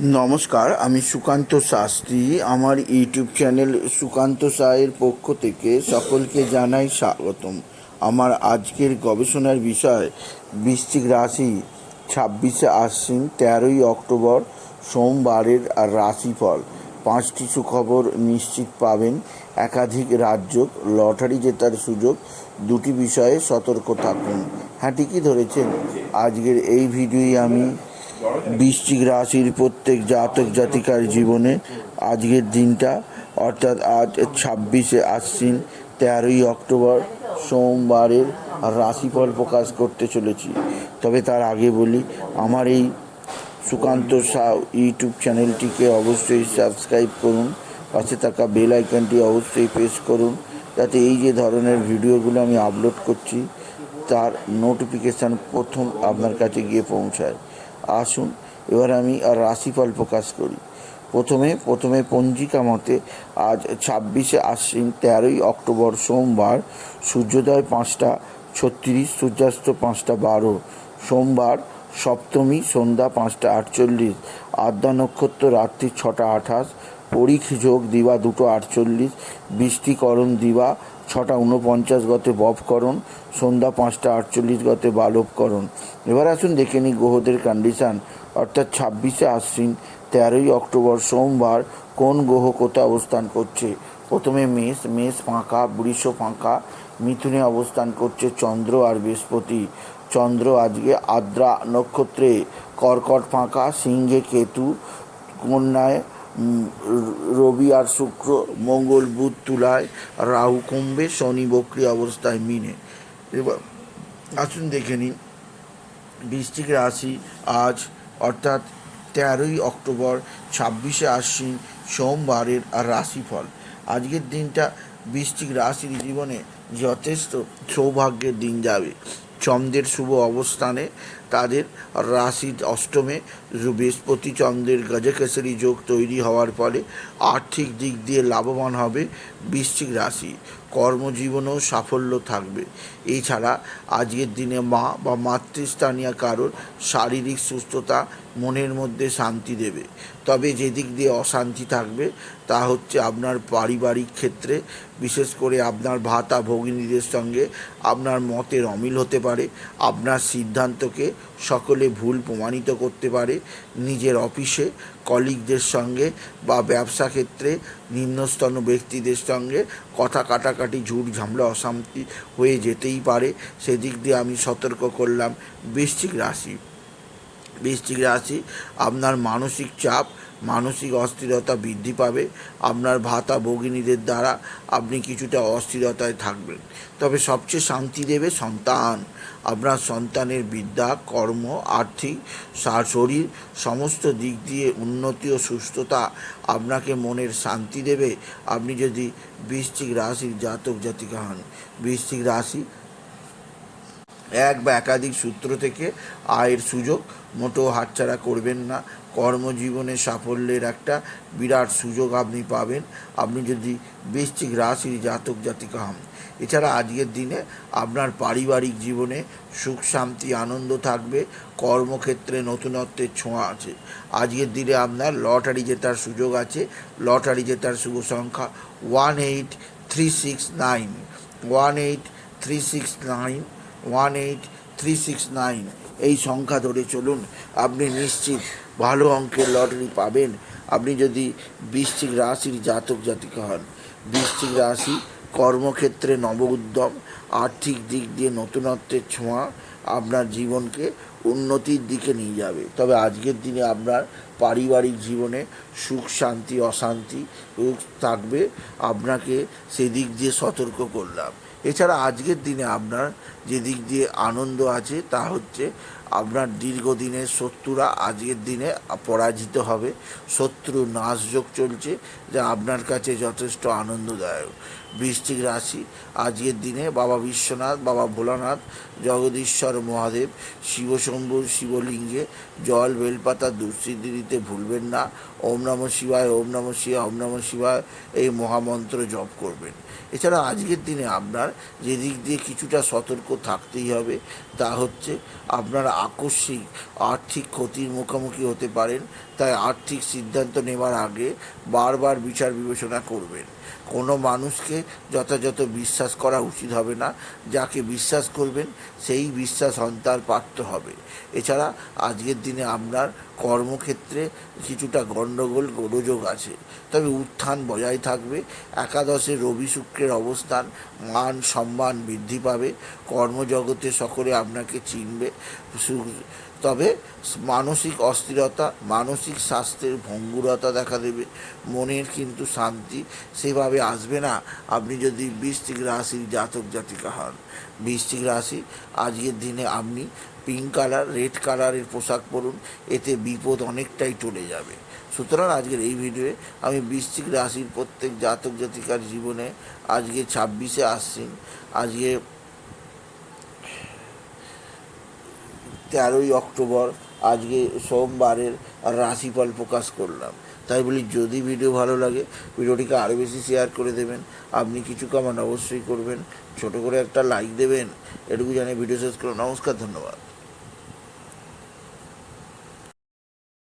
নমস্কার, আমি সুকান্ত শাস্ত্রী। আমার ইউটিউব চ্যানেল সুকান্ত সায়ের পক্ষ থেকে সকলকে জানাই স্বাগতম। আমার আজকের গবেষণার বিষয়, বৃশ্চিক রাশি ছাব্বিশে আশ্বিন, তেরোই অক্টোবর, সোমবারের রাশিফল। পাঁচটি সুখবর নিশ্চিত পাবেন। একাধিক রাজ্য লটারি জেতার সুযোগ, দুটি বিষয়ে সতর্ক থাকুন। হ্যাঁ ঠিকই ধরেছেন। আজকের এই ভিডিওই আমি বৃশ্চিক রাশির প্রত্যেক জাতক জাতিকার জীবনে আজকের দিনটা, অর্থাৎ আজ ছাব্বিশে আশ্বিন, তেরোই অক্টোবর, সোমবারের রাশিফল প্রকাশ করতে চলেছি। তবে তার আগে বলি, আমার এই সুকান্ত সাউ ইউটিউব চ্যানেলটিকে অবশ্যই সাবস্ক্রাইব করুন, পাশে থাকা বেল আইকনটি অবশ্যই প্রেস করুন, যাতে এই যে ধরনের ভিডিওগুলো আমি আপলোড করছি, তার নোটিফিকেশান প্রথম আপনার কাছে গিয়ে পৌঁছায়। আসুন, এবার আমি আর রাশিফল প্রকাশ করি। প্রথমে প্রথমে পঞ্জিকা মতে আজ ছাব্বিশে আশ্বিন তেরোই অক্টোবর সোমবার, সূর্যোদয় পাঁচটা, ছত্রিশ, সূর্যাস্ত পাঁচটা বারো, সোমবার সপ্তমী সন্ধ্যা পাঁচটা আটচল্লিশ, আদ্যা নক্ষত্র রাত্রি ছটা আঠাশ পরীখ যোগ দিবা দুটো আটচল্লিশ, বৃষ্টিকরণ দিবা ছটা উনপঞ্চাশ গতে ববকরণ সন্ধ্যা পাঁচটা আটচল্লিশ গতে বালবকরণ। এবার আসুন দেখে নিই গ্রহদের কন্ডিশান অর্থাৎ ছাব্বিশে আশ্বিন, তেরোই অক্টোবর সোমবার কোন গ্রহ কোথায় অবস্থান করছে? প্রথমে মেষ মেষ ফাঁকা, বৃষ ফাঁকা, মিথুনে অবস্থান করছে চন্দ্র আর বৃহস্পতি। চন্দ্র আজকে আদ্রা নক্ষত্রে, কর্কট ফাঁকা, সিংহে কেতু, কন্যায় রবি আর শুক্র, মঙ্গল, বুধ তুলায় রাহু, কুম্ভে, শনি, বক্রি অবস্থায় মিনে। এবার আসুন দেখে নিন বৃশ্চিক রাশি আজ, অর্থাৎ তেরোই অক্টোবর, ছাব্বিশে আশ্বিন, সোমবারের আর রাশিফল। আজকের দিনটা বৃষ্টিক রাশির জীবনে যথেষ্ট সৌভাগ্যের দিন যাবে। চন্দ্রের শুভ অবস্থানে তাদের রাশি অষ্টমে বৃহস্পতি চন্দ্রের গজকেশরী যোগ তৈরি হওয়ার ফলে আর্থিক দিক দিয়ে লাভবান হবে বৃশ্চিক রাশি। কর্মজীবনেও সাফল্য থাকবে। এছাড়া আজকের দিনে মা বা মাতৃস্থানীয় কারোর শারীরিক সুস্থতা মনের মধ্যে শান্তি দেবে। তবে যেদিক দিয়ে অশান্তি থাকবে, তা হচ্ছে আপনার পারিবারিক ক্ষেত্রে। বিশেষ করে আপনার ভাতা ভগিনীদের সঙ্গে আপনার মতের অমিল হতে পারে। আপনার সিদ্ধান্তকে সকলে ভুল প্রমাণিত করতে পারে নিজের অফিসে, কলিগদের সঙ্গে বা ব্যবসা ক্ষেত্রে নিম্নস্তন ব্যক্তিদের সঙ্গে কথা কাটাকাটি, ঝুট ঝামলা, অশান্তি হয়ে যেতেই পারে। সেদিক দিয়ে আমি সতর্ক করলাম বৃশ্চিক রাশি। বৃশ্চিক রাশি, আপনার মানসিক চাপ মানসিক অস্থিরতা বৃদ্ধি পাবে। আপনার ভাতা ভগিনীদের দ্বারা আপনি কিছুটা অস্থিরতায় থাকবেন। তবে সবচেয়ে শান্তি দেবে সন্তান। আপনার সন্তানের বিদ্যা, কর্ম, আর্থিক শরীর সমস্ত দিক দিয়ে উন্নতি ও সুস্থতা আপনাকে মনের শান্তি দেবে। আপনি যদি বৃশ্চিক রাশির জাতক জাতিকা হন, বৃশ্চিক রাশি এক বা একাধিক সূত্র থেকে আয়ের সুযোগ, মোটেও হাতছাড়া করবেন না। কর্মজীবনে সাফল্যের একটা বিরাট সুযোগ আপনি পাবেন। আপনি যদি বৃশ্চিক রাশির জাতক, জাতিকা হন। এছাড়া আজকের দিনে আপনার পারিবারিক জীবনে সুখ, শান্তি, আনন্দ থাকবে। কর্মক্ষেত্রে নতুনত্বের ছোঁয়া আছে। আজকের দিনে আপনার লটারি জেতার সুযোগ আছে। লটারি জেতার শুভ সংখ্যা one eight three six nine. One eight three six nine one eight three six nine. এই সংখ্যা ধরে চলুন, আপনি নিশ্চিত ভালো অঙ্কের লটারি পাবেন। আপনি যদি বৃশ্চিক রাশির জাতক জাতিকা হন, বৃশ্চিক রাশি কর্মক্ষেত্রে নব উদ্যম আর্থিক দিক দিয়ে নতুনত্বের ছোঁয়া আপনার জীবনকে উন্নতির দিকে নিয়ে যাবে। তবে আজকের দিনে আপনার পারিবারিক জীবনে সুখ, শান্তি, অশান্তি থাকবে। আপনাকে সেদিক দিয়ে সতর্ক করলাম। এছাড়া আজকের দিনে আপনার যে দিক দিয়ে আনন্দ আছে তা হচ্ছে আপনার দীর্ঘদিনের শত্রুরা, আজকের দিনে পরাজিত হবে। শত্রু নাশযোগ চলছে, যা আপনার কাছে যথেষ্ট আনন্দদায়ক। বৃশ্চিক রাশি, আজকের দিনে বাবা বিশ্বনাথ, বাবা ভোলানাথ, জগদীশ্বর মহাদেব শিবশম্ভুর শিবলিঙ্গে জল, বেলপাতা দুঃসিদ্ধি দিতে ভুলবেন না। ওম নম শিবায়, ওম নম শিবায়, ওম নম শিবায় এই মহামন্ত্র জপ করবেন। এছাড়া আজকের দিনে আপনার যে দিক দিয়ে কিছুটা সতর্ক থাকতেই হবে, তা হচ্ছে আপনার আকস্মিক আর্থিক ক্ষতির মুখোমুখি হতে পারেন, তাই আর্থিক সিদ্ধান্ত নেওয়ার আগে বারবার বিচার বিবেচনা করবেন। কোনো মানুষকে যথাযথ বিশ্বাস করা উচিত হবে না। যাকে বিশ্বাস করবেন, সেই বিশ্বাস অন্তার পাত্র হবে। এছাড়া আজকের দিনে আপনার কর্মক্ষেত্রে কিছুটা গণ্ডগোল গোলযোগ আছে। তবে উত্থান বজায় থাকবে। একাদশে রবি শুক্রের অবস্থান, মান সম্মান বৃদ্ধি পাবে। কর্মজগতে সকলে আপনাকে চিনবে। তবে মানসিক অস্থিরতা, মানসিক স্বাস্থ্যের ভঙ্গুরতা দেখা দেবে। মনের কিন্তু শান্তি সেভাবে আসবে না। আপনি যদি বৃশ্চিক রাশির জাতক জাতিকা হন, বৃশ্চিক রাশি, আজকের দিনে আপনি পিঙ্ক কালার রেড কালারের পোশাক পরুন, এতে বিপদ অনেকটাই চলে যাবে। সুতরাং আজকের এই ভিডিওয়ে আমি বৃশ্চিক রাশির প্রত্যেক জাতক জাতিকার জীবনে আজকে ছাব্বিশে আসছেন। আজকে তেরোই অক্টোবর আজকে সোমবারের রাশিফল প্রকাশ করলাম। তাই বলি, যদি ভিডিও ভালো লাগে, ভিডিওটিকে আরও বেশি শেয়ার করে দেবেন। আপনি কিছু কমেন্ট অবশ্যই করবেন। ছোট করে একটা লাইক দেবেন। এটুকু জানিয়ে ভিডিও শেষ করুন নমস্কার, ধন্যবাদ।